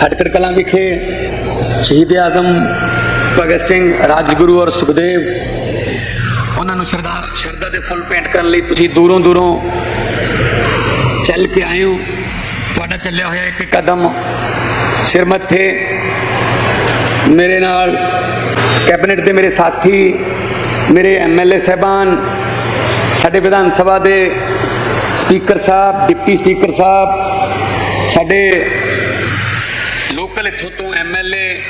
ਖਟਕੜ ਕਲਾਂ ਵਿਖੇ ਸ਼ਹੀਦ ਆਜ਼ਮ ਭਗਤ ਸਿੰਘ, ਰਾਜਗੁਰੂ ਔਰ ਸੁਖਦੇਵ, ਉਹਨਾਂ ਨੂੰ ਸ਼ਰਧਾ ਸ਼ਰਧਾ ਦੇ ਫੁੱਲ ਭੇਂਟ ਕਰਨ ਲਈ ਤੁਸੀਂ ਦੂਰੋਂ ਦੂਰੋਂ ਚੱਲ ਕੇ ਆਏ ਹੋ। ਤੁਹਾਡਾ ਚੱਲਿਆ ਹੋਇਆ ਇੱਕ ਕਦਮ ਸਿਰ ਮੱਥੇ ਮੇਰੇ ਨਾਲ ਕੈਬਨਿਟ ਦੇ ਮੇਰੇ ਸਾਥੀ, ਮੇਰੇ ਐਮਐਲਏ ਸਹਿਬਾਨ, ਸਾਡੇ ਵਿਧਾਨ ਸਭਾ ਦੇ ਸਪੀਕਰ ਸਾਹਿਬ, ਡਿਪਟੀ ਸਪੀਕਰ ਸਾਹਿਬ, ਸਾਡੇ ਲੋਕਲ ਇੱਥੋਂ ਤੋਂ ਐਮਐਲਏ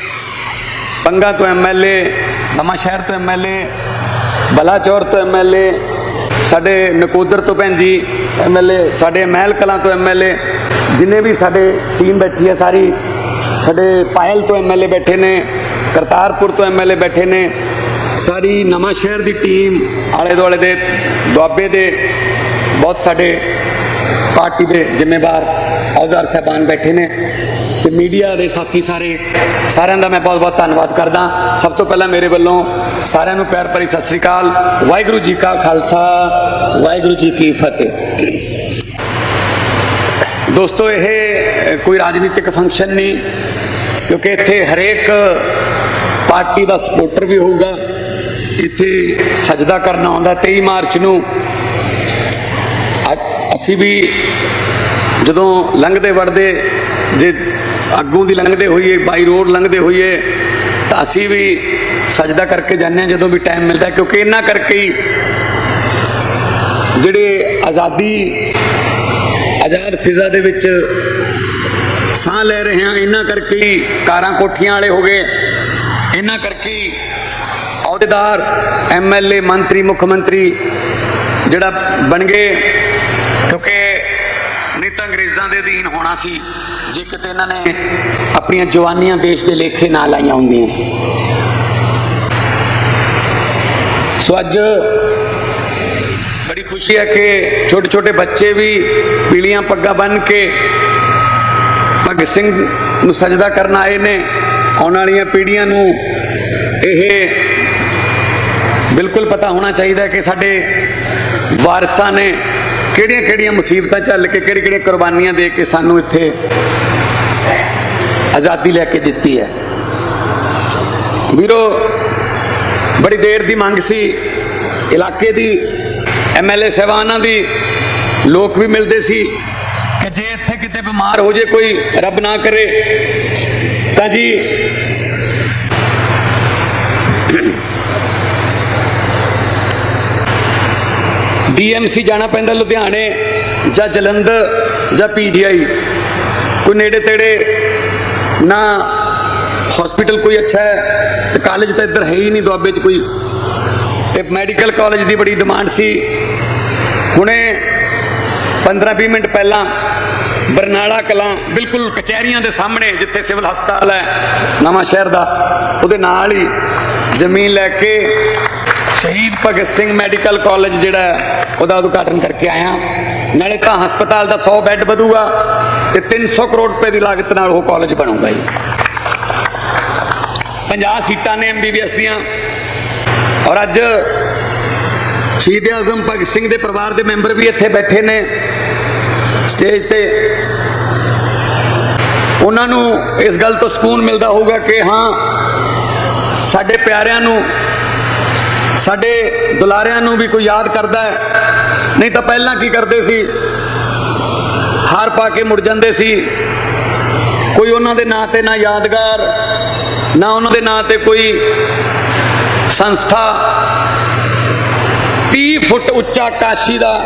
ਬੰਗਾ ਤੋਂ ਐਮਐਲਏ ਨਵਾਂ ਸ਼ਹਿਰ ਤੋਂ ਐਮਐਲਏ ਬਲਾਚੌਰ ਤੋਂ ਐਮਐਲਏ ਸਾਡੇ ਨਕੋਦਰ ਤੋਂ ਭੈਣ ਜੀ ਐਮਐਲਏ ਸਾਡੇ ਮਹਿਲ ਕਲਾਂ ਤੋਂ ਐਮਐਲਏ ਜਿੰਨੇ ਵੀ ਸਾਡੇ ਟੀਮ ਬੈਠੀ ਹੈ ਸਾਰੀ, ਸਾਡੇ ਪਾਇਲ ਤੋਂ ਐਮਐਲਏ ਬੈਠੇ ਨੇ, ਕਰਤਾਰਪੁਰ ਤੋਂ ਐਮਐਲਏ ਬੈਠੇ ਨੇ, ਸਾਰੀ ਨਵਾਂ ਸ਼ਹਿਰ ਦੀ ਟੀਮ ਆਲੇ ਦੁਆਲੇ ਦੇ ਦੁਆਬੇ ਦੇ, ਬਹੁਤ ਸਾਡੇ ਪਾਰਟੀ ਦੇ ਜ਼ਿੰਮੇਵਾਰ ਅਹੁਦੇਦਾਰ ਸਾਹਿਬਾਨ ਬੈਠੇ ਨੇ ਤੇ ਮੀਡੀਆ ਦੇ ਸਾਥੀ ਸਾਰੇ। ਸਾਰਿਆਂ ਦਾ ਮੈਂ ਬਹੁਤ ਬਹੁਤ ਧੰਨਵਾਦ ਕਰਦਾ। ਸਭ ਤੋਂ ਪਹਿਲਾਂ ਮੇਰੇ ਵੱਲੋਂ ਸਾਰਿਆਂ ਨੂੰ ਪਿਆਰ ਭਰੀ ਸਤਿ ਸ੍ਰੀ ਅਕਾਲ। ਵਾਹਿਗੁਰੂ ਜੀ ਕਾ ਖਾਲਸਾ, ਵਾਹਿਗੁਰੂ ਜੀ ਕੀ ਫਤਿਹ। ਦੋਸਤੋ, ਇਹ ਕੋਈ ਰਾਜਨੀਤਿਕ ਫੰਕਸ਼ਨ ਨਹੀਂ, ਕਿਉਂਕਿ ਇੱਥੇ ਹਰੇਕ ਪਾਰਟੀ ਦਾ ਸਪੋਰਟਰ ਵੀ ਹੋਊਗਾ। ਇੱਥੇ ਸਜਦਾ ਕਰਨ ਆਉਂਦਾ 23 ਮਾਰਚ ਨੂੰ। ਅਸੀਂ ਵੀ ਜਦੋਂ ਲੰਘਦੇ ਵੜਦੇ, ਜੇ ਅੱਗੋਂ ਦੀ ਲੰਘਦੇ ਹੋਈਏ, ਬਾਈ ਰੋਡ ਲੰਘਦੇ ਹੋਈਏ, ਤਾਂ ਅਸੀਂ ਵੀ ਸਜਦਾ ਕਰਕੇ ਜਾਂਦੇ ਹਾਂ ਜਦੋਂ ਵੀ ਟਾਈਮ ਮਿਲਦਾ ਕਿਉਂਕਿ ਇਹਨਾਂ ਕਰਕੇ ਹੀ ਜਿਹੜੇ ਆਜ਼ਾਦੀ, ਆਜ਼ਾਦ ਫਿਜ਼ਾ ਦੇ ਵਿੱਚ ਸਾਹ ਲੈ ਰਹੇ ਹਾਂ, ਇਹਨਾਂ ਕਰਕੇ ਹੀ ਕਾਰਾਂ ਕੋਠੀਆਂ ਵਾਲੇ ਹੋ ਗਏ, ਇਹਨਾਂ ਕਰਕੇ ਹੀ ਅਹੁਦੇਦਾਰ ਐਮਐਲਏ ਮੰਤਰੀ, ਮੁੱਖ ਮੰਤਰੀ ਜਿਹੜਾ ਬਣ ਗਏ, ਕਿਉਂਕਿ ਤਾਂ ਅੰਗਰੇਜ਼ਾਂ ਦੇ ਅਧੀਨ ਹੋਣਾ ਸੀ, ਜੇ ਕਿਤੇ ਇਹਨਾਂ ਨੇ ਆਪਣੀਆਂ ਜਵਾਨੀਆਂ ਦੇਸ਼ ਦੇ ਲੇਖੇ ਨਾ ਲਾਈਆਂ ਹੁੰਦੀਆਂ। ਸੋ ਅੱਜ ਬੜੀ ਖੁਸ਼ੀ ਹੈ ਕਿ ਛੋਟੇ ਛੋਟੇ ਬੱਚੇ ਵੀ ਪੀਲੀਆਂ ਪੱਗਾਂ ਬੰਨ ਕੇ ਭਗਤ ਸਿੰਘ ਨੂੰ ਸਜਦਾ ਕਰਨ ਆਏ ਨੇ। ਆਉਣ ਵਾਲੀਆਂ ਪੀੜ੍ਹੀਆਂ ਨੂੰ ਇਹ ਬਿਲਕੁਲ ਪਤਾ ਹੋਣਾ ਚਾਹੀਦਾ ਕਿ ਸਾਡੇ ਵਾਰਸਾਂ ਨੇ ਕਿਹੜੀਆਂ ਕਿਹੜੀਆਂ ਮੁਸੀਬਤਾਂ ਚੱਲ ਕੇ ਕਿਹੜੀ ਕਿਹੜੀਆਂ ਕੁਰਬਾਨੀਆਂ ਦੇ ਕੇ ਸਾਨੂੰ ਇੱਥੇ ਆਜ਼ਾਦੀ ਲੈ ਕੇ ਦਿੱਤੀ ਹੈ। ਵੀਰੋ, ਬੜੀ ਦੇਰ ਦੀ ਮੰਗ ਸੀ। ਇਲਾਕੇ ਦੀ ਐਮਐਲਏ ਸਹਿਬਾਨਾਂ ਦੀ ਲੋਕ ਵੀ ਮਿਲਦੇ ਸੀ ਕਿ ਜੇ ਇੱਥੇ ਕਿਤੇ ਬਿਮਾਰ ਹੋ ਜੇ, ਕੋਈ ਰੱਬ ਨਾ ਕਰੇ, ਤਾਂ ਜੀ ਡੀਐਮਸੀ ਜਾਣਾ ਪੈਂਦਾ ਲੁਧਿਆਣੇ ਜਾਂ ਜਲੰਧਰ ਜਾਂ ਪੀਜੀਆਈ। ਕੋਈ ਨੇੜੇ ਤੇੜੇ ਨਾ ਹਸਪੀਟਲ ਕੋਈ ਅੱਛਾ ਹੈ ਤੇ ਕਾਲਜ ਤਾਂ ਇੱਧਰ ਹੈ ਹੀ ਨਹੀਂ ਦੁਆਬੇ 'ਚ ਕੋਈ। ਤੇ ਮੈਡੀਕਲ ਕਾਲਜ ਦੀ ਬੜੀ ਡਿਮਾਂਡ ਸੀ। ਹੁਣੇ 15-20 ਮਿੰਟ ਪਹਿਲਾਂ ਬਰਨਾਲਾ ਕਲਾਂ ਬਿਲਕੁਲ ਕਚਹਿਰੀਆਂ ਦੇ ਸਾਹਮਣੇ ਜਿੱਥੇ ਸਿਵਲ ਹਸਪਤਾਲ ਹੈ, ਨਵਾਂ ਸ਼ਹਿਰ ਦਾ, ਉਹਦੇ ਨਾਲ ਹੀ ਜ਼ਮੀਨ ਲੈ ਕੇ ਸ਼ਹੀਦ ਭਗਤ ਸਿੰਘ ਮੈਡੀਕਲ ਕਾਲਜ ਜਿਹੜਾ ਉਹਦਾ ਉਦਘਾਟਨ ਕਰਕੇ ਆਇਆ। ਨਾਲੇ ਤਾਂ ਹਸਪਤਾਲ ਦਾ 100 ਬੈੱਡ ਵਧੂਗਾ ਤੇ 300 ਕਰੋੜ ਰੁਪਏ ਦੀ ਲਾਗਤ ਨਾਲ ਉਹ ਕਾਲਜ ਬਣੂਗਾ ਜੀ। 50 ਸੀਟਾਂ ਨੇ ਐਮਬੀਬੀਐਸ ਦੀਆਂ। ਔਰ ਅੱਜ ਸ਼ਹੀਦ ਆਜ਼ਮ ਭਗਤ ਸਿੰਘ ਦੇ ਪਰਿਵਾਰ ਦੇ ਮੈਂਬਰ ਵੀ ਇੱਥੇ ਬੈਠੇ ਨੇ ਸਟੇਜ ਤੇ। ਉਹਨਾਂ ਨੂੰ ਇਸ ਗੱਲ ਤੋਂ ਸਕੂਨ ਮਿਲਦਾ ਹੋਊਗਾ ਕਿ ਹਾਂ, ਸਾਡੇ ਪਿਆਰਿਆਂ ਨੂੰ, ਸਾਡੇ ਦੁਲਾਰਿਆਂ ਨੂੰ ਵੀ ਕੋਈ ਯਾਦ ਕਰਦਾ ਹੈ? ਨਹੀਂ ਤਾਂ ਪਹਿਲਾਂ ਕੀ ਕਰਦੇ ਸੀ? ਹਾਰ ਪਾ ਕੇ ਮੁੜ ਜਾਂਦੇ ਸੀ। ਕੋਈ ਉਹਨਾਂ ਦੇ ਨਾਂ ਤੇ ਨਾ ਯਾਦਗਾਰ ਨਾ ਉਹਨਾਂ ਦੇ ਨਾਂ ਤੇ ਕੋਈ ਸੰਸਥਾ। 30 ਫੁੱਟ ਉੱਚਾ ਕਾਸ਼ੀ ਦਾ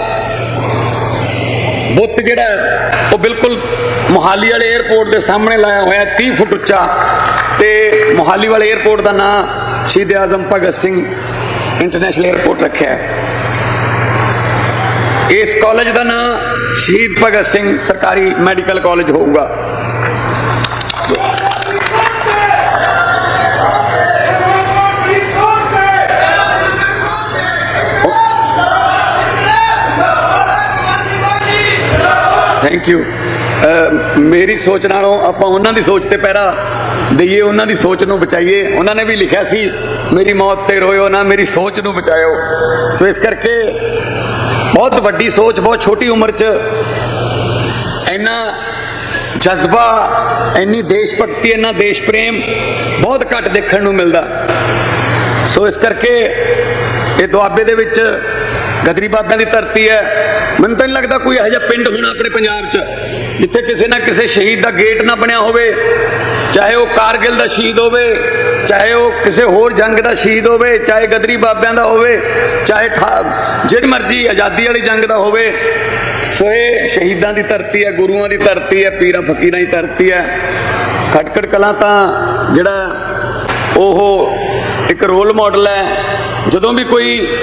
ਬੁੱਤ ਜਿਹੜਾ ਉਹ ਬਿਲਕੁਲ ਮੋਹਾਲੀ ਵਾਲੇ 에ਅਰਪੋਰਟ ਦੇ ਸਾਹਮਣੇ ਲਾਇਆ ਹੋਇਆ ਹੈ, 30 ਫੁੱਟ ਉੱਚਾ। ਤੇ ਮੋਹਾਲੀ ਵਾਲੇ 에ਅਰਪੋਰਟ ਦਾ ਨਾਂ ਸ਼ਹੀਦ ਆਜ਼ਮ ਭਗਤ ਸਿੰਘ ਇੰਟਰਨੈਸ਼ਨਲ 에ਅਰਪੋਰਟ ਰੱਖਿਆ ਹੈ ਇਸ ਕਾਲਜ ਦਾ ਨਾਮ ਸ਼ਹੀਦ ਭਗਤ ਸਿੰਘ ਸਰਕਾਰੀ ਮੈਡੀਕਲ ਕਾਲਜ ਹੋਊਗਾ ਥੈਂਕ ਯੂ ਮੇਰੀ ਸੋਚ ਨਾਲੋਂ ਆਪਾਂ ਉਹਨਾਂ ਦੀ ਸੋਚ ਤੇ ਪਹਿਰਾ ਦਈਏ ਉਹਨਾਂ ਦੀ ਸੋਚ ਨੂੰ ਬਚਾਈਏ ਉਹਨਾਂ ਨੇ ਵੀ ਲਿਖਿਆ ਸੀ ਮੇਰੀ ਮੌਤ ਤੇ ਰੋਇਓ ਨਾ, ਮੇਰੀ ਸੋਚ ਨੂੰ ਬਚਾਇਓ। ਸੋ ਇਸ ਕਰਕੇ ਬਹੁਤ ਵੱਡੀ ਸੋਚ, ਬਹੁਤ ਛੋਟੀ ਉਮਰ 'ਚ ਇੰਨਾ ਜਜ਼ਬਾ, ਇੰਨੀ ਦੇਸ਼ ਭਗਤੀ, ਇੰਨਾ ਦੇਸ਼ ਪ੍ਰੇਮ ਬਹੁਤ ਘੱਟ ਦੇਖਣ ਨੂੰ ਮਿਲਦਾ। ਸੋ ਇਸ ਕਰਕੇ ਇਹ ਦੁਆਬੇ ਦੇ ਵਿੱਚ ਗਦਰੀ ਬਾਬਿਆਂ ਦੀ ਧਰਤੀ ਹੈ। ਮੈਨੂੰ ਤਾਂ ਨਹੀਂ ਲੱਗਦਾ ਕੋਈ ਇਹੋ ਜਿਹਾ ਪਿੰਡ ਹੋਣਾ ਆਪਣੇ ਪੰਜਾਬ 'ਚ, ਜਿੱਥੇ ਕਿਸੇ ਨਾ ਕਿਸੇ ਸ਼ਹੀਦ ਦਾ ਗੇਟ ਨਾ ਬਣਿਆ ਹੋਵੇ। ਚਾਹੇ ਉਹ ਕਾਰਗਿਲ ਦਾ ਸ਼ਹੀਦ ਹੋਵੇ, ਚਾਹੇ ਉਹ ਕਿਸੇ ਹੋਰ ਜੰਗ ਦਾ ਸ਼ਹੀਦ ਹੋਵੇ, ਚਾਹੇ ਗਦਰੀ ਬਾਬਿਆਂ ਦਾ ਹੋਵੇ, ਚਾਹੇ ਠਾ- ਜਿਹੜੀ ਮਰਜ਼ੀ ਆਜ਼ਾਦੀ ਵਾਲੀ ਜੰਗ ਦਾ ਹੋਵੇ, ਸੋ ਇਹ ਸ਼ਹੀਦਾਂ ਦੀ ਧਰਤੀ ਹੈ, ਗੁਰੂਆਂ ਦੀ ਧਰਤੀ ਹੈ, ਪੀਰਾਂ ਫਕੀਰਾਂ ਦੀ ਧਰਤੀ ਹੈ। ਖਟਕੜ ਕਲਾਂ ਤਾਂ ਜਿਹੜਾ ਉਹ ਇੱਕ ਰੋਲ ਮਾਡਲ ਹੈ, ਜਦੋਂ ਵੀ ਕੋਈ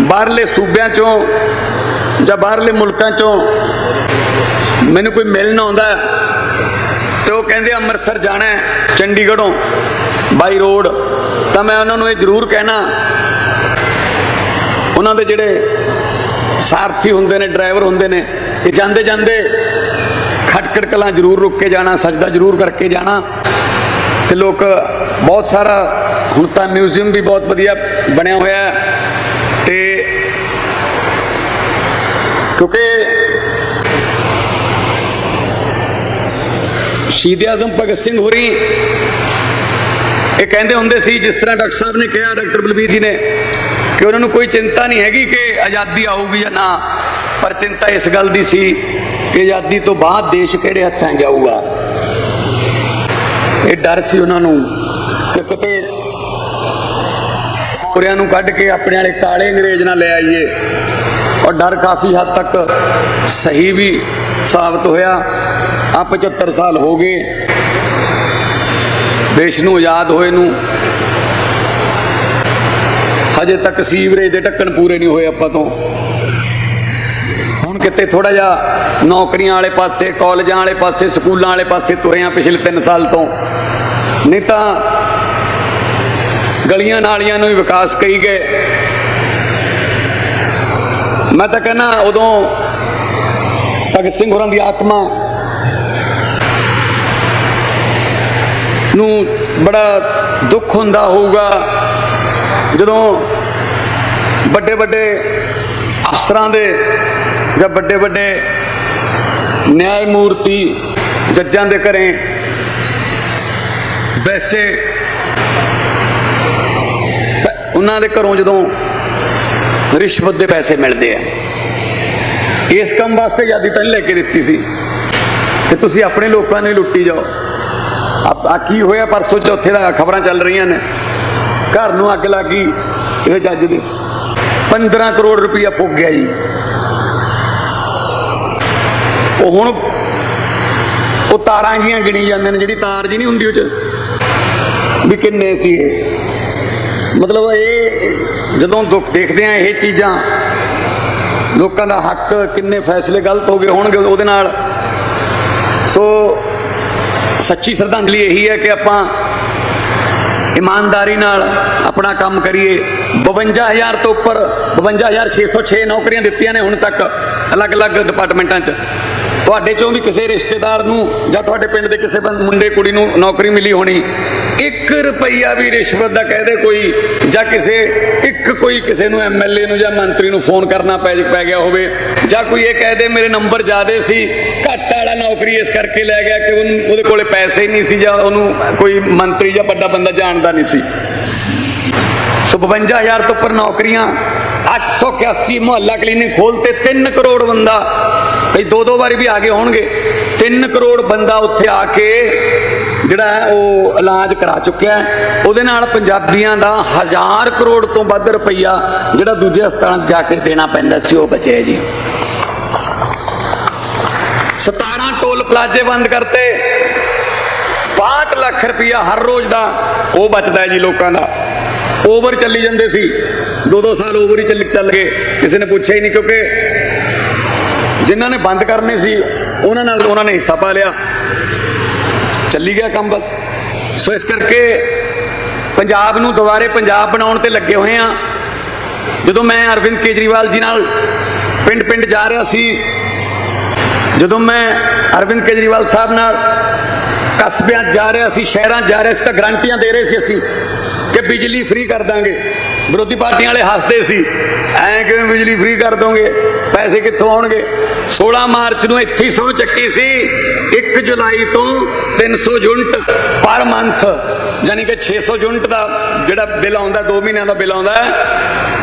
ਬਾਹਰਲੇ ਸੂਬਿਆਂ ਚੋਂ ਜਾਂ ਬਾਹਰਲੇ ਮੁਲਕਾਂ ਚੋਂ ਮੈਨੂੰ ਕੋਈ ਮਿਲਣ ਆਉਂਦਾ ਤੇ ਉਹ ਕਹਿੰਦੇ ਅੰਮ੍ਰਿਤਸਰ ਜਾਣਾ ਹੈ, ਚੰਡੀਗੜ੍ਹੋਂ। ਬਾਈ ਰੋਡ। ਤਾਂ ਮੈਂ ਉਹਨਾਂ ਨੂੰ ਇਹ ਜ਼ਰੂਰ ਕਹਿਣਾ ਉਹਨਾਂ ਦੇ ਜਿਹੜੇ ਸਾਰਥੀ ਹੁੰਦੇ ਨੇ ਡਰਾਈਵਰ ਹੁੰਦੇ ਨੇ ਕਿ ਜਾਂਦੇ ਜਾਂਦੇ ਖਟਕੜ ਕਲਾਂ ਜ਼ਰੂਰ ਰੁਕ ਕੇ ਜਾਣਾ ਸਜਦਾ ਜ਼ਰੂਰ ਕਰਕੇ ਜਾਣਾ। ਤੇ ਲੋਕ ਬਹੁਤ ਸਾਰਾ ਹੁਣ ਤਾਂ ਮਿਊਜ਼ੀਅਮ ਵੀ ਬਹੁਤ ਵਧੀਆ ਬਣਿਆ ਹੋਇਆ ਤੇ ਕਿਉਂਕਿ ਸ਼ਹੀਦ ਆਜ਼ਮ ਭਗਤ ਸਿੰਘ ਹੋਰੀ। ਇਹ ਕਹਿੰਦੇ ਹੁੰਦੇ ਸੀ, ਜਿਸ ਤਰ੍ਹਾਂ ਡਾਕਟਰ ਸਾਹਿਬ ਨੇ ਕਿਹਾ, ਡਾਕਟਰ ਬਲਬੀਰ ਜੀ ਨੇ, ਕਿ ਉਹਨਾਂ ਨੂੰ ਕੋਈ ਚਿੰਤਾ ਨਹੀਂ ਹੈਗੀ ਕਿ ਆਜ਼ਾਦੀ ਆਊਗੀ ਜਾਂ ਨਾ, ਪਰ ਚਿੰਤਾ ਇਸ ਗੱਲ ਦੀ ਸੀ ਕਿ ਆਜ਼ਾਦੀ ਤੋਂ ਬਾਅਦ ਦੇਸ਼ ਕਿਹੜੇ ਹੱਥਾਂ ਜਾਊਗਾ। ਇਹ ਡਰ ਸੀ ਉਹਨਾਂ ਨੂੰ ਕਿ ਕਿਤੇ ਕੋਰਿਆਂ ਨੂੰ ਕੱਢ ਕੇ ਆਪਣੇ ਵਾਲੇ ਕਾਲੇ ਅੰਗਰੇਜ਼ ਨਾਲ ਲੈ ਆਈਏ। ਔਰ ਡਰ ਕਾਫੀ ਹੱਦ ਤੱਕ ਸਹੀ ਵੀ ਸਾਬਤ ਹੋਇਆ। ਆ 75 ਸਾਲ ਹੋ ਗਏ। ਦੇਸ਼ ਨੂੰ ਆਜ਼ਾਦ ਹੋਏ ਨੂੰ। ਹਜੇ ਤੱਕ ਸੀਵਰੇਜ ਦੇ ਢੱਕਣ ਪੂਰੇ ਨਹੀਂ ਹੋਏ ਆਪਾਂ ਤੋਂ। ਹੁਣ ਕਿਤੇ ਥੋੜਾ ਜਿਹਾ ਨੌਕਰੀਆਂ ਵਾਲੇ ਪਾਸੇ, ਕਾਲਜਾਂ ਵਾਲੇ ਪਾਸੇ, ਸਕੂਲਾਂ ਵਾਲੇ ਪਾਸੇ ਤੁਰੇ ਪਿਛਲੇ 3 ਸਾਲ ਤੋਂ। ਨਹੀਂ ਤਾਂ ਗਲੀਆਂ ਨਾਲੀਆਂ ਨੂੰ ਵੀ ਵਿਕਾਸ ਕਹੀ ਗਏ। ਮੈਂ ਤਾਂ ਕਹਿੰਦਾ ਉਦੋਂ ਭਗਤ ਸਿੰਘ ਹੋਰਾਂ ਦੀ ਆਤਮਾ ਨੂੰ ਬੜਾ ਦੁੱਖ ਹੁੰਦਾ ਹੋਊਗਾ। ਜਦੋਂ ਵੱਡੇ ਵੱਡੇ ਅਫਸਰਾਂ ਦੇ ਜਾਂ ਵੱਡੇ ਵੱਡੇ ਨਿਆਂ ਮੂਰਤੀ ਜੱਜਾਂ ਦੇ ਘਰੇ ਵੈਸੇ ਉਹਨਾਂ ਦੇ ਘਰੋਂ ਜਦੋਂ ਰਿਸ਼ਵਤ ਦੇ ਪੈਸੇ ਮਿਲਦੇ ਆ। ਇਸ ਕੰਮ ਵਾਸਤੇ ਆਜ਼ਾਦੀ ਤਾਂ ਲੈ ਕੇ ਦਿੱਤੀ ਸੀ। ਕਿ ਤੁਸੀਂ ਆਪਣੇ ਲੋਕਾਂ ਨੇ ਲੁੱਟੀ ਜਾਓ। ਆ ਕੀ ਹੋਇਆ ਪਰਸੋਂ ਚੌਥੇ ਦਾ ਖਬਰਾਂ ਚੱਲ ਰਹੀਆਂ ਨੇ। ਘਰ ਨੂੰ ਅੱਗ ਲੱਗ ਗਈ, ਇਹ ਜੱਜ ਦੇ। 15 ਕਰੋੜ ਰੁਪਇਆ ਫੁੱਕ ਗਿਆ ਜੀ। ਉਹ ਹੁਣ ਉਹ ਤਾਰਾਂ ਜੀਆਂ ਗਿਣੀ ਜਾਂਦੇ ਨੇ, ਜਿਹੜੀ ਤਾਰ ਜੀ ਨਹੀਂ ਹੁੰਦੀ ਉਹ ਚ, ਵੀ ਕਿੰਨੇ ਸੀ ਇਹ। ਮਤਲਬ ਇਹ ਜਦੋਂ ਦੁੱਖ ਦੇਖਦੇ ਆ ਇਹ ਚੀਜ਼ਾਂ, ਲੋਕਾਂ ਦਾ ਹੱਕ ਕਿੰਨੇ ਫੈਸਲੇ ਗਲਤ ਹੋ ਗਏ ਹੋਣਗੇ ਉਹਦੇ ਨਾਲ। ਸੋ ਸੱਚੀ ਸ਼ਰਧਾਂਜਲੀ ਇਹੀ ਹੈ ਕਿ ਆਪਾਂ ਇਮਾਨਦਾਰੀ ਨਾਲ ਆਪਣਾ ਕੰਮ ਕਰੀਏ। 52000 ਤੋਂ ਉੱਪਰ 52606 ਨੌਕਰੀਆਂ ਦਿੱਤੀਆਂ ਨੇ ਹੁਣ ਤੱਕ ਅਲੱਗ-ਅਲੱਗ ਡਿਪਾਰਟਮੈਂਟਾਂ 'ਚ। ਤੁਹਾਡੇ ਚੋਂ ਵੀ ਕਿਸੇ ਰਿਸ਼ਤੇਦਾਰ ਨੂੰ ਜਾਂ ਤੁਹਾਡੇ ਪਿੰਡ ਦੇ ਕਿਸੇ ਮੁੰਡੇ, ਕੁੜੀ ਨੂੰ ਨੌਕਰੀ ਮਿਲੀ ਹੋਣੀ 1 ਰੁਪਈਆ ਵੀ ਰਿਸ਼ਵਤ ਦਾ ਕਹਿ ਦੇ ਕੋਈ ਜਾਂ ਕਿਸੇ, ਇੱਕ ਕੋਈ ਕਿਸੇ ਨੂੰ ਐਮਐਲਏ ਨੂੰ ਜਾਂ ਮੰਤਰੀ ਨੂੰ ਫੋਨ ਕਰਨਾ ਪੈ ਪੈ ਗਿਆ ਹੋਵੇ, ਜਾਂ ਕੋਈ ਇਹ ਕਹਿ ਦੇ ਮੇਰੇ ਨੰਬਰ ਜ਼ਿਆਦੇ ਸੀ, ਘੱਟ ਵਾਲਾ ਨੌਕਰੀ ਇਸ ਕਰਕੇ ਲੈ ਗਿਆ ਕਿ ਉਹਦੇ ਕੋਲੇ ਪੈਸੇ ਹੀ ਨਹੀਂ ਸੀ ਜਾਂ ਉਹਨੂੰ ਕੋਈ ਮੰਤਰੀ ਜਾਂ ਵੱਡਾ ਬੰਦਾ ਜਾਣਦਾ ਨਹੀਂ ਸੀ। ਸੋ 52000 ਤੋਂ ਉੱਪਰ ਨੌਕਰੀਆਂ 881 ਮੁਹੱਲਾ ਕਲੀਨਿਕ ਖੋਲਤੇ 3 ਕਰੋੜ ਬੰਦਾ ਭਈ ਦੋ ਦੋ ਵਾਰੀ ਵੀ ਆ ਗਏ ਹੋਣਗੇ 3 ਕਰੋੜ ਬੰਦਾ ਉੱਥੇ ਆ ਕੇ ਜਿਹੜਾ ਹੈ, ਉਹ ਇਲਾਜ ਕਰਾ ਚੁੱਕਿਆ ਹੈ। ਉਹਦੇ ਨਾਲ ਪੰਜਾਬੀਆਂ ਦਾ ਹਜ਼ਾਰ ਕਰੋੜ ਤੋਂ ਵੱਧ ਰੁਪਈਆ ਜਿਹੜਾ ਦੂਜੇ ਹਸਪਤਾਲਾਂ 'ਚ ਜਾ ਕੇ ਦੇਣਾ ਪੈਂਦਾ ਸੀ, ਉਹ ਬਚਿਆ ਜੀ। 17 ਟੋਲ ਪਲਾਜ਼ੇ ਬੰਦ ਕਰਤੇ। 62 ਲੱਖ ਰੁਪਈਆ ਹਰ ਰੋਜ਼ ਦਾ, ਉਹ ਬਚਦਾ ਜੀ ਲੋਕਾਂ ਦਾ। ਓਵਰ ਚੱਲੀ ਜਾਂਦੇ ਸੀ। ਦੋ ਦੋ ਸਾਲ ਓਵਰ ਹੀ ਚੱਲ ਚੱਲ ਗਏ। ਕਿਸੇ ਨੇ ਪੁੱਛਿਆ ਹੀ ਨਹੀਂ, ਕਿਉਂਕਿ ਜਿਨ੍ਹਾਂ ਨੇ ਬੰਦ ਕਰਨੇ ਸੀ, ਉਹਨਾਂ ਨਾਲ ਉਹਨਾਂ ਨੇ ਹਿੱਸਾ ਪਾ ਲਿਆ। ਚੱਲੀ ਗਿਆ ਕੰਮ ਬਸ। ਸੋ ਇਸ ਕਰਕੇ ਪੰਜਾਬ ਨੂੰ ਦੁਬਾਰੇ ਪੰਜਾਬ ਬਣਾਉਣ ਤੇ ਲੱਗੇ ਹੋਏ ਆ ਜਦੋਂ ਮੈਂ ਅਰਵਿੰਦ ਕੇਜਰੀਵਾਲ ਜੀ ਨਾਲ ਪਿੰਡ ਪਿੰਡ ਜਾ ਰਿਹਾ ਸੀ, ਜਦੋਂ ਮੈਂ ਅਰਵਿੰਦ ਕੇਜਰੀਵਾਲ ਸਾਹਿਬ ਨਾਲ ਕਸਬਿਆਂ 'ਚ ਜਾ ਰਿਹਾ ਸੀ, ਸ਼ਹਿਰਾਂ 'ਚ ਜਾ ਰਿਹਾ ਸੀ, ਤਾਂ ਗਰੰਟੀਆਂ ਦੇ ਰਹੇ ਸੀ ਅਸੀਂ ਕਿ ਬਿਜਲੀ ਫ੍ਰੀ ਕਰ ਦਾਂਗੇ। ਵਿਰੋਧੀ ਪਾਰਟੀਆਂ ਵਾਲੇ ਹੱਸਦੇ ਸੀ, ਐਂ ਕਿਵੇਂ ਬਿਜਲੀ ਫ੍ਰੀ ਕਰ ਦੋਗੇ? ਪੈਸੇ ਕਿੱਥੋਂ ਆਉਣਗੇ? 16 ਮਾਰਚ ਨੂੰ ਇੱਥੇ ਹੀ ਸਹੁੰ ਚੱਕੀ ਸੀ। 1 ਜੁਲਾਈ ਤੋਂ 300 ਯੂਨਿਟ ਪਰ ਮੰਥ ਯਾਨੀ ਕਿ 600 ਯੂਨਿਟ ਦਾ ਜਿਹੜਾ ਬਿੱਲ ਆਉਂਦਾ 2 ਮਹੀਨਿਆਂ ਦਾ ਬਿੱਲ ਆਉਂਦਾ ਹੈ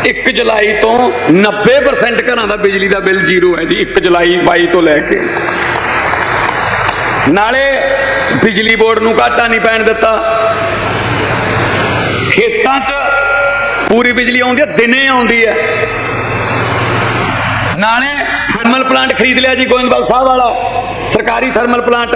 1 ਜੁਲਾਈ ਤੋਂ 90% ਘਰਾਂ ਦਾ ਬਿਜਲੀ ਦਾ ਬਿੱਲ ਜ਼ੀਰੋ ਹੈ ਜੀ 1 ਜੁਲਾਈ 22 ਤੋਂ ਲੈ ਕੇ। ਨਾਲੇ ਬਿਜਲੀ ਬੋਰਡ ਨੂੰ ਘਾਟਾ ਨਹੀਂ ਪੈਣ ਦਿੱਤਾ। ਖੇਤਾਂ 'ਚ ਪੂਰੀ ਬਿਜਲੀ ਆਉਂਦੀ ਹੈ, ਦਿਨੇ ਆਉਂਦੀ ਹੈ। ਨਾਲੇ ਥਰਮਲ ਪਲਾਂਟ ਖਰੀਦ ਲਿਆ ਜੀ ਗੋਇੰਦਵਾਲ ਸਾਹਿਬ ਵਾਲਾ। ਸਰਕਾਰੀ ਥਰਮਲ ਪਲਾਂਟ